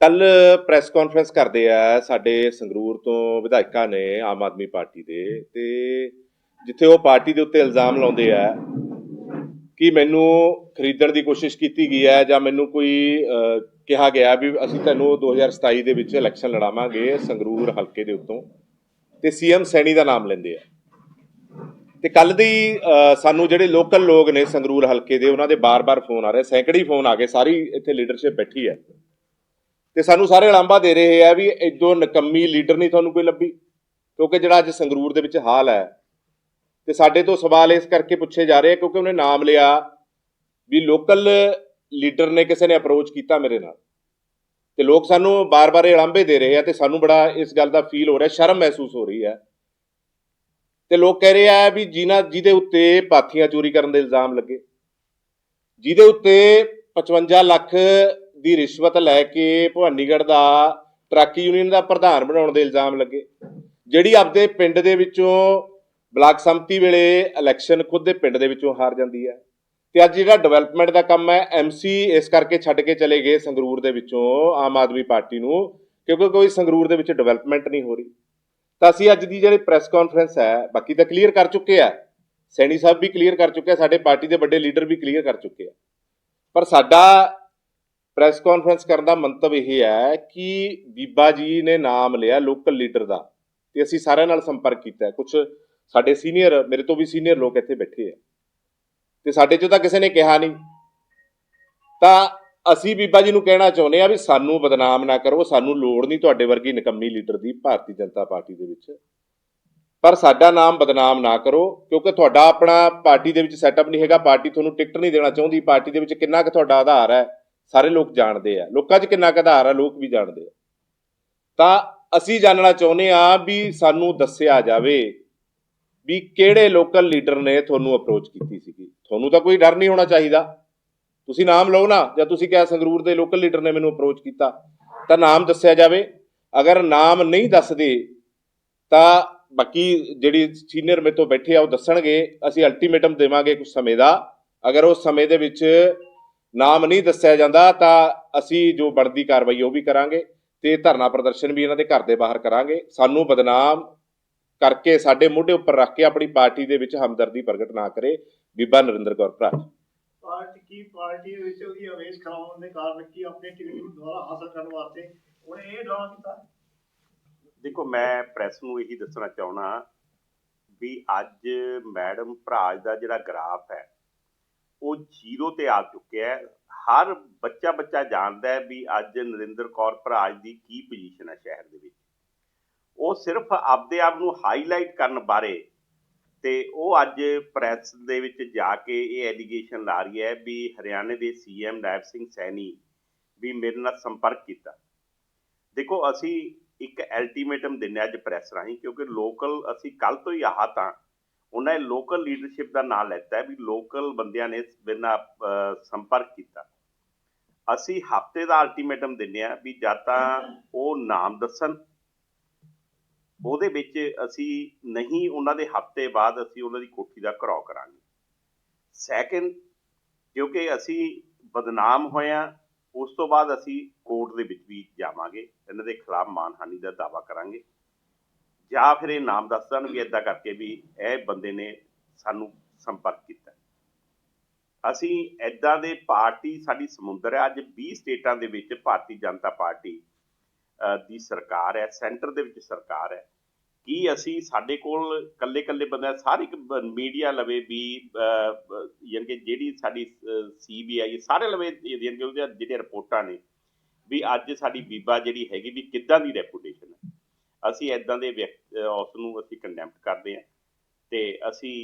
ਕੱਲ press conference ਕਰਦੇ ਆ ਸਾਡੇ ਸੰਗਰੂਰ ਤੋਂ ਵਿਧਾਇਕਾਂ ਨੇ ਆਮ ਆਦਮੀ ਪਾਰਟੀ ਦੇ ਤੇ ਜਿੱਥੇ ਉਹ ਪਾਰਟੀ ਦੇ ਉੱਤੇ ਇਲਜ਼ਾਮ ਲਾਉਂਦੇ ਆ ਕਿ ਮੈਨੂੰ ਖਰੀਦਣ ਦੀ ਕੋਸ਼ਿਸ਼ ਕੀਤੀ ਗਈ ਹੈ ਜਾਂ ਮੈਨੂੰ ਕੋਈ ਕਿਹਾ ਗਿਆ ਵੀ ਅਸੀਂ ਤੁਹਾਨੂੰ 2027 ਦੇ ਵਿੱਚ ਇਲੈਕਸ਼ਨ ਲੜਾਵਾਂਗੇ ਸੰਗਰੂਰ ਹਲਕੇ ਦੇ ਉੱਤੋਂ ਤੇ ਸੀਐਮ ਸੈਣੀ ਦਾ ਨਾਮ ਲੈਂਦੇ ਆ। ਤੇ ਕੱਲ ਦੀ ਸਾਨੂੰ ਜਿਹੜੇ ਲੋਕਲ ਲੋਕ ਨੇ ਸੰਗਰੂਰ ਹਲਕੇ ਦੇ, ਉਹਨਾਂ ਦੇ ਬਾਰ-ਬਾਰ ਫੋਨ ਆ ਰਹੇ, ਸੈਂਕੜੀ ਫੋਨ ਆ ਗਏ, ਸਾਰੀ ਇੱਥੇ ਲੀਡਰਸ਼ਿਪ ਬੈਠੀ ਹੈ। ਤੇ ਸਾਨੂੰ ਸਾਰੇ ਉਲਾਂਭਾ ਦੇ ਰਹੇ ਆ ਵੀ ਇਦੋਂ ਨਕੰਮੀ ਲੀਡਰ ਨਹੀਂ ਤੁਹਾਨੂੰ ਕੋਈ ਲੱਭੀ, ਕਿਉਂਕਿ ਜਿਹੜਾ ਅੱਜ ਸੰਗਰੂਰ ਦੇ ਵਿੱਚ ਹਾਲ ਹੈ, ਤੇ ਸਾਡੇ ਤੋਂ ਸਵਾਲ ਇਸ ਕਰਕੇ ਪੁੱਛੇ ਜਾ ਰਹੇ ਆ ਕਿਉਂਕਿ ਉਹਨੇ ਨਾਮ ਲਿਆ ਵੀ ਲੋਕਲ ਲੀਡਰ ਨੇ ਕਿਸੇ ਨੇ ਅਪਰੋਚ ਕੀਤਾ ਮੇਰੇ ਨਾਲ। ਤੇ ਲੋਕ ਸਾਨੂੰ ਬਾਰ-ਬਾਰ ਇਹ ਉਲਾਂਭੇ ਦੇ ਰਹੇ ਆ ਤੇ ਸਾਨੂੰ ਬੜਾ ਇਸ ਗੱਲ ਦਾ ਫੀਲ ਹੋ ਰਿਹਾ, ਸ਼ਰਮ ਮਹਿਸੂਸ ਹੋ ਰਹੀ ਹੈ। ਤੇ ਲੋਕ ਕਹਿ ਰਹੇ ਆ ਵੀ ਜਿਨ੍ਹਾਂ, ਜਿਹਦੇ ਉੱਤੇ ਪਾਥੀਆਂ ਚੋਰੀ ਕਰਨ ਦੇ ਇਲਜ਼ਾਮ ਲੱਗੇ, ਜਿਹਦੇ ਉੱਤੇ 55 ਲੱਖ ਦੀ ਰਿਸ਼ਵਤ ਲੈ ਕੇ ਭਵਾਨੀਗੜ੍ਹ ਦਾ ਟਰੱਕ ਯੂਨੀਅਨ ਦਾ ਪ੍ਰਧਾਨ ਬਣਾਉਣ ਦੇ ਇਲਜ਼ਾਮ ਲੱਗੇ। ਜਿਹੜੀ ਆਪਦੇ ਪਿੰਡ ਦੇ ਵਿੱਚੋਂ ਬਲਾਕ ਸੰਮਤੀ ਵੇਲੇ ਇਲੈਕਸ਼ਨ ਖੁਦ ਦੇ ਪਿੰਡ ਦੇ ਵਿੱਚੋਂ ਹਾਰ ਜਾਂਦੀ ਹੈ ਤੇ ਅੱਜ ਜਿਹੜਾ ਡਿਵੈਲਪਮੈਂਟ ਦਾ ਕੰਮ ਹੈ ਐਮਸੀ ਇਸ ਕਰਕੇ ਛੱਡ ਕੇ ਚਲੇ ਗਏ ਸੰਗਰੂਰ ਦੇ ਵਿੱਚੋਂ ਆਮ ਆਦਮੀ ਪਾਰਟੀ ਨੂੰ, ਕਿਉਂਕਿ ਕੋਈ ਸੰਗਰੂਰ ਦੇ ਵਿੱਚ ਡਿਵੈਲਪਮੈਂਟ ਨਹੀਂ ਹੋ ਰਹੀ। ਤਾਂ ਅਸੀਂ ਅੱਜ ਦੀ ਜਿਹੜੀ ਪ੍ਰੈਸ ਕਾਨਫਰੰਸ ਹੈ, ਬਾਕੀ ਤਾਂ ਕਲੀਅਰ ਕਰ ਚੁੱਕੇ ਆ। ਸੈਣੀ ਸਾਹਿਬ ਵੀ ਕਲੀਅਰ ਕਰ ਚੁੱਕੇ ਆ, ਸਾਡੇ ਪਾਰਟੀ ਦੇ ਵੱਡੇ ਲੀਡਰ ਵੀ ਕਲੀਅਰ ਕਰ ਚੁੱਕੇ ਆ। ਪਰ ਸਾਡਾ ਪ੍ਰੈਸ ਕਾਨਫਰੰਸ ਕਰਨ ਦਾ ਮੰਤਵ ਇਹ ਹੈ ਕਿ ਬੀਬਾ ਜੀ ਨੇ ਨਾਮ ਲਿਆ ਲੋਕਲ ਲੀਡਰ ਦਾ ਤੇ ਅਸੀਂ ਸਾਰਿਆਂ ਨਾਲ ਸੰਪਰਕ ਕੀਤਾ ਕੁਝ ਸਾਡੇ ਸੀਨੀਅਰ, ਮੇਰੇ ਤੋਂ ਵੀ ਸੀਨੀਅਰ ਲੋਕ ਇੱਥੇ ਬੈਠੇ ਆ। ਤੇ ਸਾਡੇ ਚੋਂ ਤਾਂ ਕਿਸੇ ਨੇ ਕਿਹਾ ਨਹੀਂ। ਤਾਂ ਅਸੀਂ ਬੀਬਾ ਜੀ ਨੂੰ ਕਹਿਣਾ ਚਾਹੁੰਦੇ ਆ ਵੀ ਸਾਨੂੰ ਬਦਨਾਮ ਨਾ ਕਰੋ, ਸਾਨੂੰ ਲੋੜ ਨਹੀਂ ਤੁਹਾਡੇ ਵਰਗੀ ਨਿਕੰਮੀ ਲੀਡਰ ਦੀ ਭਾਰਤੀ ਜਨਤਾ ਪਾਰਟੀ ਦੇ ਵਿੱਚ। ਪਰ ਸਾਡਾ ਨਾਮ ਬਦਨਾਮ ਨਾ ਕਰੋ, ਕਿਉਂਕਿ ਤੁਹਾਡਾ ਆਪਣਾ ਪਾਰਟੀ ਦੇ ਵਿੱਚ ਸੈਟਅਪ ਨਹੀਂ ਹੈਗਾ, ਪਾਰਟੀ ਤੁਹਾਨੂੰ ਟਿਕਟ ਨਹੀਂ ਦੇਣਾ ਚਾਹੁੰਦੀ, ਪਾਰਟੀ ਦੇ ਵਿੱਚ ਕਿੰਨਾ ਕੁ ਤੁਹਾਡਾ ਆਧਾਰ ਹੈ। ਸਾਰੇ ਲੋਕ ਜਾਣਦੇ ਆ। ਲੋਕਾਂ 'ਚ ਕਿੰਨਾ ਕੁ ਆਧਾਰ ਲੋਕ ਵੀ ਜਾਣਦੇ ਆ। ਤਾਂ ਅਸੀਂ ਜਾਣਨਾ ਚਾਹੁੰਦੇ ਆ ਵੀ ਸਾਨੂੰ ਦੱਸਿਆ ਜਾਵੇ ਵੀ ਕਿਹੜੇ ਲੋਕਲ ਲੀਡਰ ਨੇ ਤੁਹਾਨੂੰ ਅਪਰੋਚ ਕੀਤੀ ਸੀਗੀ। ਤੁਹਾਨੂੰ ਤਾਂ ਕੋਈ ਡਰ ਨਹੀਂ ਹੋਣਾ ਚਾਹੀਦਾ। ਤੁਸੀਂ ਨਾਮ ਲਓ ਨਾ, ਜਾਂ ਤੁਸੀਂ ਕਿਹਾ ਸੰਗਰੂਰ ਦੇ ਲੋਕਲ ਲੀਡਰ ਨੇ ਮੈਨੂੰ ਅਪਰੋਚ ਕੀਤਾ, ਤਾਂ ਨਾਮ ਦੱਸਿਆ ਜਾਵੇ। ਅਗਰ ਨਾਮ ਨਹੀਂ ਦੱਸਦੇ, ਤਾਂ ਬਾਕੀ ਜਿਹੜੀ ਸੀਨੀਅਰ ਮੇਰੇ ਤੋਂ ਬੈਠੇ ਆ, ਉਹ ਦੱਸਣਗੇ। ਅਸੀਂ ਅਲਟੀਮੇਟਮ ਦੇਵਾਂਗੇ ਕੁਝ ਸਮੇਂ ਦਾ। ਅਗਰ ਉਸ ਸਮੇਂ ਦੇ ਵਿੱਚ ਨਾਮ ਨਹੀਂ ਦੱਸਿਆ ਜਾਂਦਾ ਤਾਂ ਅਸੀਂ ਜੋ ਬਣਦੀ ਕਾਰਵਾਈ ਉਹ ਵੀ ਕਰਾਂਗੇ ਤੇ ਧਰਨਾ ਪ੍ਰਦਰਸ਼ਨ ਵੀ ਇਹਨਾਂ ਦੇ ਘਰ ਦੇ ਬਾਹਰ ਕਰਾਂਗੇ। ਸਾਨੂੰ ਬਦਨਾਮ ਕਰਕੇ ਸਾਡੇ ਮੋਢੇ ਉੱਪਰ ਰੱਖ ਕੇ ਆਪਣੀ ਪਾਰਟੀ ਦੇ ਵਿੱਚ ਹਮਦਰਦੀ ਪ੍ਰਗਟ ਨਾ ਕਰੇ ਬੀਬਾ ਨਰਿੰਦਰ ਕੌਰ ਭਰਾ। ਪਾਰਟੀ ਕੀ ਪਾਰਟੀ ਵਿੱਚ ਉਹਦੀ ਅਵੇਸ਼ ਕਰਾਉਣ ਦੇ ਕਾਰਨ ਕੀ ਆਪਣੇ ਟਿਕਟ ਨੂੰ ਦੁਬਾਰਾ ਹਾਸਲ ਕਰਨ ਵਾਸਤੇ ਉਹਨੇ ਇਹ ਡਰਾਮਾ ਕੀਤਾ? ਦੇਖੋ ਮੈਂ ਪ੍ਰੈਸ ਨੂੰ ਇਹੀ ਦੱਸਣਾ ਚਾਹਣਾ ਵੀ ਅੱਜ ਮੈਡਮ ਭਰਾਜ ਦਾ ਜਿਹੜਾ ਗ੍ਰਾਫ ਹੈ ਉਹ ਜ਼ੀਰੋ ਤੇ ਆ ਚੁੱਕਿਆ ਹੈ। ਹਰ ਬੱਚਾ ਬੱਚਾ ਜਾਣਦਾ ਹੈ ਵੀ ਅੱਜ ਨਰਿੰਦਰ ਕੌਰ ਭਰਾਜ ਦੀ ਕੀ ਪੋਜੀਸ਼ਨ ਹੈ ਸ਼ਹਿਰ ਦੇ ਵਿੱਚ। ਉਹ ਸਿਰਫ ਆਪਦੇ ਆਪ ਨੂੰ ਹਾਈਲਾਈਟ ਕਰਨ ਬਾਰੇ ਤੇ ਉਹ ਅੱਜ ਪ੍ਰੈਸ ਦੇ ਵਿੱਚ ਜਾ ਕੇ ਇਹ ਐਲੀਗੇਸ਼ਨ ਲਾ ਰਹੀ ਹੈ ਵੀ ਹਰਿਆਣੇ ਦੇ ਸੀਐਮ ਨਾਇਬ ਸਿੰਘ ਸੈਣੀ ਵੀ ਮੇਰੇ ਨਾਲ ਸੰਪਰਕ ਕੀਤਾ। ਦੇਖੋ, ਅਸੀਂ ਇੱਕ ਅਲਟੀਮੇਟਮ ਦਿੰਨੇ ਅੱਜ ਪ੍ਰੈਸ ਰਾਹੀਂ ਕਿਉਂਕਿ ਲੋਕਲ ਅਸੀਂ ਕੱਲ ਤੋਂ ਹੀ ਆਹ ਤਾਂ ਉਹਨਾਂ ਨੇ ਲੋਕਲ ਲੀਡਰਸ਼ਿਪ ਦਾ ਨਾਮ ਲੈਤਾ ਹੈ ਵੀ ਲੋਕਲ ਬੰਦਿਆਂ ਨੇ ਬਿਨਾਂ ਸੰਪਰਕ ਕੀਤਾ। ਅਸੀਂ ਹਫ਼ਤੇ ਦਾ ਅਲਟੀਮੇਟਮ ਦਿੰਨੇ ਆ ਵੀ ਜਾਂ ਤਾਂ ਉਹ ਨਾਮ ਦੱਸਣ। ਉਹਦੇ ਵਿੱਚ ਅਸੀਂ ਨਹੀਂ, ਉਹਨਾਂ ਦੇ ਹਫ਼ਤੇ ਬਾਅਦ ਅਸੀਂ ਉਹਨਾਂ ਦੀ ਕੋਠੀ ਦਾ ਘਰਾਓ ਕਰਾਂਗੇ। ਸੈਕਿੰਡ ਕਿਉਂਕਿ ਅਸੀਂ ਬਦਨਾਮ ਹੋਇਆ ਉਸ ਤੋਂ ਬਾਅਦ ਅਸੀਂ ਕੋਰਟ ਦੇ ਵਿੱਚ ਵੀ ਜਾਵਾਂਗੇ। ਇਹਨਾਂ ਦੇ ਖਿਲਾਫ ਮਾਨਹਾਨੀ ਦਾ ਦਾਵਾ ਕਰਾਂਗੇ। ਜਾਂ ਫਿਰ ਇਹ ਨਾਮ ਦੱਸ ਦੇਣ ਵੀ ਇਦਾਂ ਕਰਕੇ ਵੀ ਇਹ ਬੰਦੇ ਨੇ ਸਾਨੂੰ ਸੰਪਰਕ ਕੀਤਾ। ਅਸੀਂ ਇਦਾਂ ਦੇ ਪਾਰਟੀ ਸਾਡੀ ਸਮੁੰਦਰ ਹੈ ਅੱਜ 20 ਸਟੇਟਾਂ ਦੇ ਵਿੱਚ ਭਾਰਤੀ ਜਨਤਾ ਪਾਰਟੀ ਦੀ ਸਰਕਾਰ ਹੈ ਸੈਂਟਰ ਦੇ ਵਿੱਚ ਸਰਕਾਰ ਹੈ। ਕੀ ਅਸੀਂ ਸਾਡੇ ਕੋਲ ਕੱਲੇ ਕੱਲੇ ਬੰਦਾ ਸਾਰੀ ਮੀਡੀਆ ਲਵੇ ਵੀ ਅਹ, ਯਾਨੀ ਕਿ ਜਿਹੜੀ ਸਾਡੀ ਸੀਬੀਆਈ ਸਾਰੇ ਲਵੇ ਯਾਨੀ ਕਿ ਉਹਦੀਆਂ ਜਿਹੜੀਆਂ ਰਿਪੋਰਟਾਂ ਨੇ ਵੀ ਅੱਜ ਸਾਡੀ ਬੀਬਾ ਜਿਹੜੀ ਹੈਗੀ ਵੀ ਕਿੱਦਾਂ ਦੀ ਰੈਪੂਟੇਸ਼ਨ ਹੈ? ਅਸੀਂ ਇਦਾਂ ਦੇ ਵਿਅਕਤੀ ਅਹ, ਉਸ ਨੂੰ ਅਸੀਂ ਕੰਡੈਮਟ ਕਰਦੇ ਹਾਂ ਤੇ ਅਸੀਂ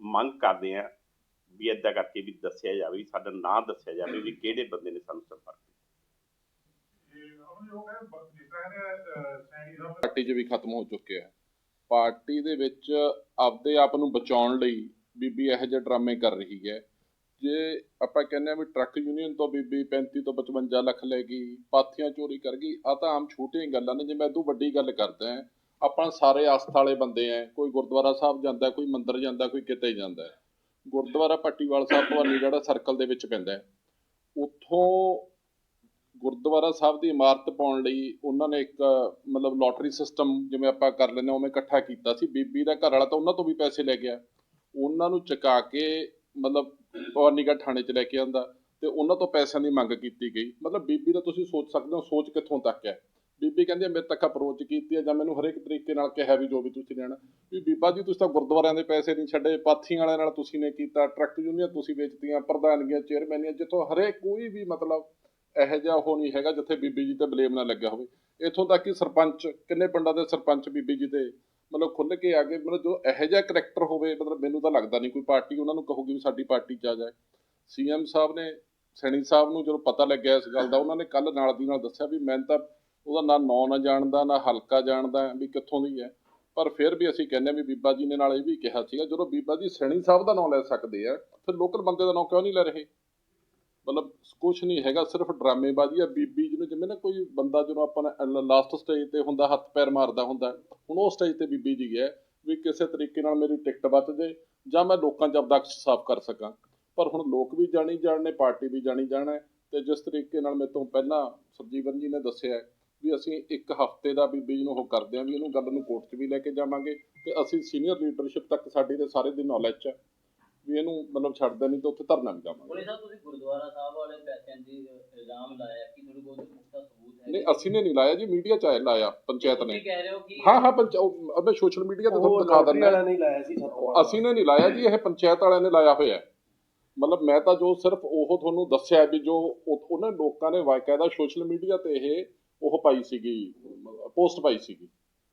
ਮੰਗ ਕਰਦੇ ਹਾਂ ਵੀ ਇਦਾਂ ਕਰਕੇ ਵੀ ਦੱਸਿਆ ਜਾਵੇ ਵੀ ਸਾਡਾ ਨਾਂ ਦੱਸਿਆ ਜਾਵੇ ਵੀ ਕਿਹੜੇ ਬੰਦੇ ਨੇ ਸਾਨੂੰ ਸੰਪਰਕ ਪਾਰਟੀ 'ਚ ਵੀ ਖਤਮ ਹੋ ਚੁੱਕਿਆ ਹੈ ਪਾਰਟੀ ਦੇ ਵਿੱਚ ਆਪਦੇ ਆਪ ਨੂੰ ਬਚਾਉਣ ਲਈ ਬੀਬੀ ਇਹੋ ਜਿਹੇ ਡਰਾਮੇ ਕਰ ਰਹੀ ਹੈ। ਜੇ ਆਪਾਂ ਕਹਿੰਦੇ ਆ ਵੀ ਟਰੱਕ ਯੂਨੀਅਨ ਤੋਂ ਬੀਬੀ 35 ਤੋਂ 55 ਲੱਖ ਲੈ ਗਈ, ਪਾਥੀਆਂ ਚੋਰੀ ਕਰ ਗਈ ਆ ਤਾਂ ਆਮ ਛੋਟੀਆਂ ਗੱਲਾਂ ਨੇ, ਜੇ ਮੈਂ ਇਦੋਂ ਵੱਡੀ ਗੱਲ ਕਰਦਾ ਹਾਂ, ਆਪਾਂ ਸਾਰੇ ਆਸਥਾ ਵਾਲੇ ਬੰਦੇ ਆ ਕੋਈ ਗੁਰਦੁਆਰਾ ਸਾਹਿਬ ਜਾਂਦਾ, ਕੋਈ ਮੰਦਿਰ ਜਾਂਦਾ, ਕੋਈ ਕਿਤੇ ਜਾਂਦਾ, ਗੁਰਦੁਆਰਾ ਪੱਟੀਵਾਲ ਸਾਹਿਬ ਭਵਾਨੀਗੜ੍ਹ ਸਰਕਲ ਦੇ ਵਿੱਚ ਪੈਂਦਾ ਉੱਥੋਂ ਗੁਰਦੁਆਰਾ ਸਾਹਿਬ ਦੀ ਇਮਾਰਤ ਪਾਉਣ ਲਈ ਉਹਨਾਂ ਨੇ ਇੱਕ, ਮਤਲਬ ਲੋਟਰੀ ਸਿਸਟਮ ਜਿਵੇਂ ਆਪਾਂ ਕਰ ਲੈਂਦੇ ਹਾਂ, ਉਵੇਂ ਇਕੱਠਾ ਕੀਤਾ ਸੀ, ਬੀਬੀ ਦਾ ਘਰ ਵਾਲਾ ਤਾਂ ਉਹਨਾਂ ਤੋਂ ਵੀ ਪੈਸੇ ਲੈ ਗਿਆ, ਉਹਨਾਂ ਨੂੰ ਚੁਕਾ ਕੇ ਮਤਲਬ ਭਵਾਨੀਗੜ੍ਹ ਥਾਣੇ 'ਚ ਲੈ ਕੇ ਆਂਦਾ ਤੇ ਉਹਨਾਂ ਤੋਂ ਪੈਸਿਆਂ ਦੀ ਮੰਗ ਕੀਤੀ ਗਈ। ਮਤਲਬ ਬੀਬੀ ਦਾ ਤੁਸੀਂ ਸੋਚ ਸਕਦੇ ਹੋ, ਸੋਚ ਕਿੱਥੋਂ ਤੱਕ ਹੈ? ਬੀਬੀ ਕਹਿੰਦੀ ਮੇਰੇ ਤੱਕ ਅਪਰੋਚ ਕੀਤੀ ਹੈ ਜਾਂ ਮੈਨੂੰ ਹਰੇਕ ਤਰੀਕੇ ਨਾਲ ਕਿਹਾ ਵੀ ਜੋ ਵੀ ਤੁਸੀਂ ਲੈਣਾ। ਵੀ ਬੀਬਾ ਜੀ, ਤੁਸੀਂ ਤਾਂ ਗੁਰਦੁਆਰਿਆਂ ਦੇ ਪੈਸੇ ਨਹੀਂ ਛੱਡੇ, ਪਾਥੀਆਂ ਵਾਲਿਆਂ ਨਾਲ ਤੁਸੀਂ ਨੇ ਕੀਤਾ, ਟਰੱਕ ਯੂਨੀਅਨ ਤੁਸੀਂ ਵੇਚਤੀਆਂ, ਪ੍ਰਧਾਨਗੀਆਂ, ਚੇਅਰਮੈਨੀਆਂ, ਜਿੱਥੋਂ ਹਰੇਕ ਕੋਈ ਵੀ ਮਤਲਬ ਇਹੋ ਜਿਹਾ ਉਹ ਨਹੀਂ ਹੈਗਾ ਜਿੱਥੇ ਬੀਬੀ ਜੀ ਤੇ ਬਲੇਮ ਨਾ ਲੱਗਿਆ ਹੋਵੇ। ਇੱਥੋਂ ਤੱਕ ਕਿ ਸਰਪੰਚ, ਕਿੰਨੇ ਪਿੰਡਾਂ ਦੇ ਸਰਪੰਚ ਬੀਬੀ ਜੀ ਦੇ ਮਤਲਬ ਖੁੱਲ੍ਹ ਕੇ ਆ ਗਏ ਮਤਲਬ ਜੋ ਇਹੋ ਜਿਹਾ ਕਰੈਕਟਰ ਹੋਵੇ, ਮਤਲਬ ਮੈਨੂੰ ਤਾਂ ਲੱਗਦਾ ਨਹੀਂ, ਕੋਈ ਪਾਰਟੀ ਉਹਨਾਂ ਨੂੰ ਕਹੂਗੀ ਵੀ ਸਾਡੀ ਪਾਰਟੀ 'ਚ ਆ ਜਾਏ ਸੀਐਮ ਸਾਹਿਬ ਨੇ, ਸੈਣੀ ਸਾਹਿਬ ਨੂੰ ਜਦੋਂ ਪਤਾ ਲੱਗਿਆ ਇਸ ਗੱਲ ਦਾ, ਉਹਨਾਂ ਨੇ ਕੱਲ ਨਾਲ ਦੀ ਨਾਲ ਦੱਸਿਆ ਵੀ ਮੈਂ ਤਾਂ ਉਹਦਾ ਨਾ ਨਾਂ ਨਾ ਜਾਣਦਾ, ਨਾ ਹਲਕਾ ਜਾਣਦਾ, ਵੀ ਕਿੱਥੋਂ ਦੀ ਹੈ। ਪਰ ਫਿਰ ਵੀ ਅਸੀਂ ਕਹਿੰਦੇ ਵੀ ਬੀਬਾ ਜੀ ਨੇ ਨਾਲ ਇਹ ਵੀ ਕਿਹਾ ਸੀਗਾ, ਜਦੋਂ ਬੀਬਾ ਜੀ ਸੈਣੀ ਸਾਹਿਬ ਦਾ ਨਾਂ ਲੈ ਸਕਦੇ ਆ, ਫਿਰ ਲੋਕਲ ਬੰਦੇ ਦਾ ਨਾਂ ਕਿਉਂ ਨਹੀਂ ਲੈ ਰਹੇ? ਮਤਲਬ ਕੁਝ ਨਹੀਂ ਹੈਗਾ, ਸਿਰਫ ਡਰਾਮੇਬਾਜ਼ੀ ਆ। ਬੀਬੀ ਜਿਹਨੂੰ ਜਿਵੇਂ ਨਾ ਕੋਈ ਬੰਦਾ ਜਦੋਂ ਆਪਾਂ ਲਾਸਟ ਸਟੇਜ ਤੇ ਹੁੰਦਾ, ਹੱਥ ਪੈਰ ਮਾਰਦਾ ਹੁੰਦਾ, ਹੁਣ ਉਹ ਸਟੇਜ ਤੇ ਬੀਬੀ ਜੀ ਹੈ ਵੀ ਕਿਸੇ ਤਰੀਕੇ ਨਾਲ ਮੇਰੀ ਟਿਕਟ ਬਚ ਜੇ ਜਾਂ ਮੈਂ ਲੋਕਾਂ 'ਚ ਆਪਦਾ ਸਾਫ਼ ਕਰ ਸਕਾਂ। ਪਰ ਹੁਣ ਲੋਕ ਵੀ ਜਾਣੀ ਜਾਣਨੇ ਪਾਰਟੀ ਵੀ ਜਾਣੀ ਜਾਣਾ ਹੈ ਤੇ ਜਿਸ ਤਰੀਕੇ ਨਾਲ ਮੇਰੇ ਤੋਂ ਪਹਿਲਾਂ ਸਰਜੀਵਨ ਜੀ ਨੇ ਦੱਸਿਆ ਵੀ ਅਸੀਂ ਇੱਕ ਹਫ਼ਤੇ ਦਾ ਬੀਬੀ ਜੀ ਨੂੰ ਉਹ ਕਰਦੇ ਹਾਂ ਵੀ ਇਹਨੂੰ ਗੱਲ ਨੂੰ ਕੋਰਟ 'ਚ ਵੀ ਲੈ ਕੇ ਜਾਵਾਂਗੇ ਤੇ ਅਸੀਂ ਸੀਨੀਅਰ ਲੀਡਰਸ਼ਿਪ ਤੱਕ ਸਾਡੀ ਦੇ ਸਾਰੇ ਦੀ ਨੌਲੇਜ 'ਚ ਹੈ। ਵੀ ਇਹਨੂੰ ਮਤਲਬ ਛੱਡਦੇ ਨਹੀਂ ਤੇ ਉੱਥੇ ਧਰਨਾ ਵੀ ਜਾਵਾਂਗੇ। ਬੋਲੇ ਸਾਹਿਬ ਤੁਸੀਂ ਗੁਰਦੁਆਰਾ ਸਾਹਿਬ ਵਾਲੇ ਪੈਸਿਆਂ ਦੀ ਇਲਜ਼ਾਮ ਲਾਇਆ ਕਿ ਤੁਹਾਡੇ ਕੋਲ ਪੁਖਤਾ ਸਬੂਤ ਹੈ। ਨਹੀਂ ਅਸੀਂ ਨੇ ਨਹੀਂ ਲਾਇਆ ਜੀ ਮੀਡੀਆ 'ਚ ਆਇਆ ਲਾਇਆ ਪੰਚਾਇਤ ਨੇ। ਤੁਸੀਂ ਕਹਿ ਰਹੇ ਹੋ ਕਿ ਹਾਂ ਹਾਂ ਪੰਚ ਉਹ ਮੈਂ ਸੋਸ਼ਲ ਮੀਡੀਆ ਤੇ ਤੁਹਾਨੂੰ ਦਿਖਾ ਦਿੰਦਾ ਵਾਲਾ ਨਹੀਂ ਲਾਇਆ ਸੀ ਸੱਤ ਅਸੀਂ ਨੇ ਨਹੀਂ ਲਾਇਆ ਜੀ ਇਹ ਪੰਚਾਇਤ ਵਾਲਿਆਂ ਨੇ ਲਾਇਆ ਹੋਇਆ। ਹੈ। ਮਤਲਬ ਮੈਂ ਤਾਂ ਜੋ ਸਿਰਫ ਉਹ ਤੁਹਾਨੂੰ ਦੱਸਿਆ ਵੀ ਜੋ ਉਹ- ਉਹਨਾਂ ਲੋਕਾਂ ਨੇ ਵਾਕਾਇਦਾ ਸੋਸ਼ਲ ਮੀਡੀਆ ਤੇ ਇਹ ਉਹ ਪਾਈ ਸੀਗੀ ਪੋਸਟ ਪਾਈ ਸੀਗੀ।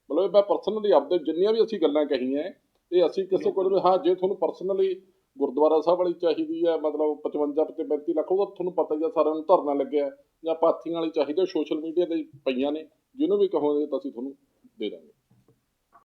ਮਤਲਬ ਮੈਂ ਪਰਸਨਲੀ ਆਪਦੇ ਜਿੰਨੀਆਂ ਵੀ ਅਸੀਂ ਗੱਲਾਂ ਕਹੀਆਂ ਇਹ ਅਸੀਂ ਕਿਸੇ ਕੋਲ ਹਾਂ ਜੇ ਤੁਹਾਨੂੰ ਪਰਸਨਲੀ ਗੁਰਦੁਆਰਾ ਸਾਹਿਬ ਵਾਲੀ ਚਾਹੀਦੀ ਹੈ ਮਤਲਬ 55 ਤੇ 35 ਲੱਖ ਉਹਦਾ ਤੁਹਾਨੂੰ ਪਤਾ ਹੀ ਆ, ਸਾਰਿਆਂ ਨੂੰ ਧਰਨਾ ਲੱਗਿਆ। ਜਾਂ ਪਾਥੀਆਂ ਵਾਲੀ ਚਾਹੀਦੀ ਸੋਸ਼ਲ ਮੀਡੀਆ ਤੇ ਪਈਆਂ ਨੇ, ਜਿਹਨੂੰ ਵੀ ਕਹੋਗੇ ਤਾਂ ਅਸੀਂ ਤੁਹਾਨੂੰ ਦੇ ਦਾਂਗੇ।